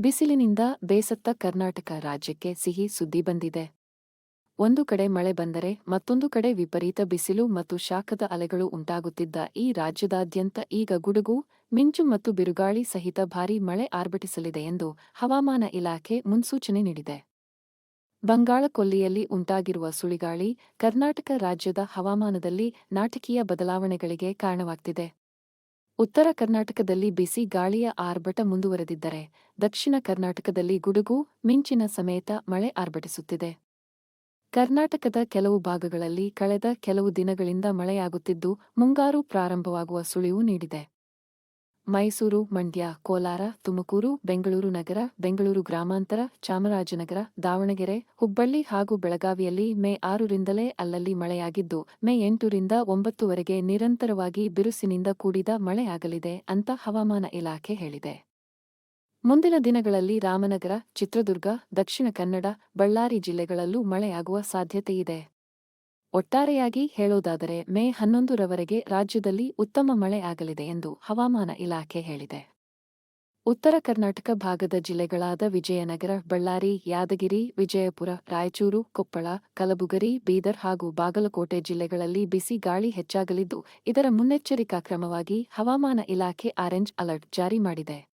ಬಿಸಿಲಿನಿಂದ ಬೇಸತ್ತ ಕರ್ನಾಟಕ ರಾಜ್ಯಕ್ಕೆ ಸಿಹಿ ಸುದ್ದಿ ಬಂದಿದೆ. ಒಂದು ಕಡೆ ಮಳೆ ಬಂದರೆ ಮತ್ತೊಂದು ಕಡೆ ವಿಪರೀತ ಬಿಸಿಲು ಮತ್ತು ಶಾಖದ ಅಲೆಗಳು ಉಂಟಾಗುತ್ತಿದ್ದ ಈ ರಾಜ್ಯದಾದ್ಯಂತ ಈಗ ಗುಡುಗು, ಮಿಂಚು ಮತ್ತು ಬಿರುಗಾಳಿ ಸಹಿತ ಭಾರೀ ಮಳೆ ಆರ್ಭಟಿಸಲಿದೆ ಎಂದು ಹವಾಮಾನ ಇಲಾಖೆ ಮುನ್ಸೂಚನೆ ನೀಡಿದೆ. ಬಂಗಾಳಕೊಲ್ಲಿಯಲ್ಲಿ ಉಂಟಾಗಿರುವ ಸುಳಿಗಾಳಿ ಕರ್ನಾಟಕ ರಾಜ್ಯದ ಹವಾಮಾನದಲ್ಲಿ ನಾಟಕೀಯ ಬದಲಾವಣೆಗಳಿಗೆ ಕಾರಣವಾಗ್ತಿದೆ. ಉತ್ತರ ಕರ್ನಾಟಕದಲ್ಲಿ ಬಿಸಿ ಗಾಳಿಯ ಆರ್ಭಟ ಮುಂದುವರೆದಿದ್ದರೆ ದಕ್ಷಿಣ ಕರ್ನಾಟಕದಲ್ಲಿ ಗುಡುಗು, ಮಿಂಚಿನ ಸಮೇತ ಮಳೆ ಆರ್ಭಟಿಸುತ್ತಿದೆ. ಕರ್ನಾಟಕದ ಕೆಲವು ಭಾಗಗಳಲ್ಲಿ ಕಳೆದ ಕೆಲವು ದಿನಗಳಿಂದ ಮಳೆಯಾಗುತ್ತಿದ್ದು ಮುಂಗಾರು ಪ್ರಾರಂಭವಾಗುವ ಸುಳಿವು ನೀಡಿದೆ. ಮೈಸೂರು, ಮಂಡ್ಯ, ಕೋಲಾರ, ತುಮಕೂರು, ಬೆಂಗಳೂರು ನಗರ, ಬೆಂಗಳೂರು ಗ್ರಾಮಾಂತರ, ಚಾಮರಾಜನಗರ, ದಾವಣಗೆರೆ, ಹುಬ್ಬಳ್ಳಿ ಹಾಗೂ ಬೆಳಗಾವಿಯಲ್ಲಿ ಮೇ ಆರರಿಂದಲೇ ಅಲ್ಲಲ್ಲಿ ಮಳೆಯಾಗಿದ್ದು, ಮೇ ಎಂಟರಿಂದ ಒಂಬತ್ತುವರೆಗೆ ನಿರಂತರವಾಗಿ ಬಿರುಸಿನಿಂದ ಕೂಡಿದ ಮಳೆಯಾಗಲಿದೆ ಅಂತ ಹವಾಮಾನ ಇಲಾಖೆ ಹೇಳಿದೆ. ಮುಂದಿನ ದಿನಗಳಲ್ಲಿ ರಾಮನಗರ, ಚಿತ್ರದುರ್ಗ, ದಕ್ಷಿಣ ಕನ್ನಡ, ಬಳ್ಳಾರಿ ಜಿಲ್ಲೆಗಳಲ್ಲೂ ಮಳೆಯಾಗುವ ಸಾಧ್ಯತೆಯಿದೆ. ಒಟ್ಟಾರೆಯಾಗಿ ಹೇಳೋದಾದರೆ ಮೇ ಹನ್ನೊಂದರವರೆಗೆ ರಾಜ್ಯದಲ್ಲಿ ಉತ್ತಮ ಮಳೆ ಆಗಲಿದೆ ಎಂದು ಹವಾಮಾನ ಇಲಾಖೆ ಹೇಳಿದೆ. ಉತ್ತರ ಕರ್ನಾಟಕ ಭಾಗದ ಜಿಲ್ಲೆಗಳಾದ ವಿಜಯನಗರ, ಬಳ್ಳಾರಿ, ಯಾದಗಿರಿ, ವಿಜಯಪುರ, ರಾಯಚೂರು, ಕೊಪ್ಪಳ ಕಲಬುಗರಿ ಬೀದರ್ ಹಾಗೂ ಬಾಗಲಕೋಟೆ ಜಿಲ್ಲೆಗಳಲ್ಲಿ ಬಿಸಿ ಗಾಳಿ ಹೆಚ್ಚಾಗಲಿದ್ದು, ಇದರ ಮುನ್ನೆಚ್ಚರಿಕಾ ಕ್ರಮವಾಗಿ ಹವಾಮಾನ ಇಲಾಖೆ ಆರೆಂಜ್ ಅಲರ್ಟ್ ಜಾರಿ ಮಾಡಿದೆ.